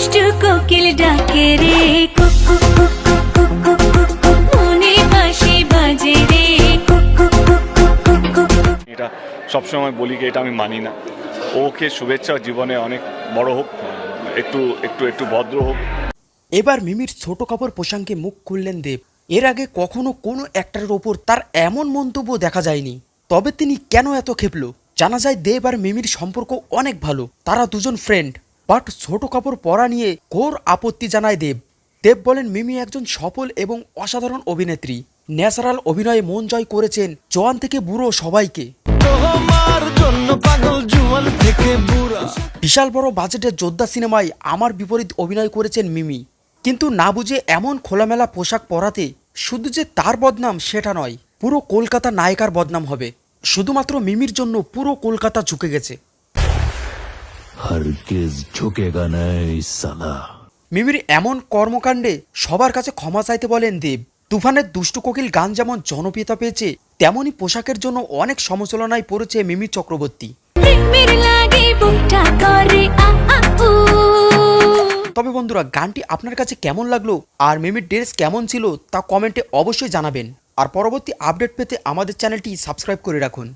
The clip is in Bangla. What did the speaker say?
দুষ্টু কোকিল ডাকে রে কুকু কুকু কুকু কুকু মনে বাজে রে কুকু কুকু কুকু এটা সবসময় বলি কি এটা আমি মানি না ওকে শুভেচ্ছা জীবনে অনেক বড় হোক একটু একটু একটু ভদ্র হোক এবার মিমির ছোট কাপড় পোশাকে মুখ খুললেন দেব এর আগে কখনো কোনো অ্যাক্টরের ওপর তার এমন মন্তব্য দেখা যায়নি তবে তিনি কেন এত খেপল জানা যায় দেব আর মিমির সম্পর্ক অনেক ভালো তারা দুজন ফ্রেন্ড বাট ছোট কাপড় পরা নিয়ে ঘোর আপত্তি জানায় দেব। দেব বলেন মিমি একজন সফল এবং অসাধারণ অভিনেত্রী। ন্যাচারাল অভিনয়ে মন জয় করেছেন জওয়ান থেকে বুড়ো সবাইকে। জুয়ান বিশাল বড় বাজেটের যোদ্ধা সিনেমায় আমার বিপরীত অভিনয় করেছেন মিমি। কিন্তু না বুঝে এমন খোলামেলা পোশাক পরাতে শুধু যে তার বদনাম সেটা নয় পুরো কলকাতা নায়িকার বদনাম হবে। শুধুমাত্র মিমির জন্য পুরো কলকাতা ঝুঁকে গেছে। হরগিজ ঝুঁকেগা নাই সালা। মিমির এমন কর্মকাণ্ডে সবার কাছে ক্ষমা চাইতে বলেন দেব। তুফানের দুষ্টু কোকিল গান যেমন জনপ্রিয়তা পেয়েছে তেমনই পোশাকের জন্য অনেক সমালোচনায় পড়েছে মিমি চক্রবর্তী। তবে বন্ধুরা গানটি আপনার কাছে কেমন লাগল আর মিমির ড্রেস কেমন ছিল তা কমেন্টে অবশ্যই জানাবেন। আর পরবর্তী আপডেট পেতে আমাদের চ্যানেলটি সাবস্ক্রাইব করে রাখুন।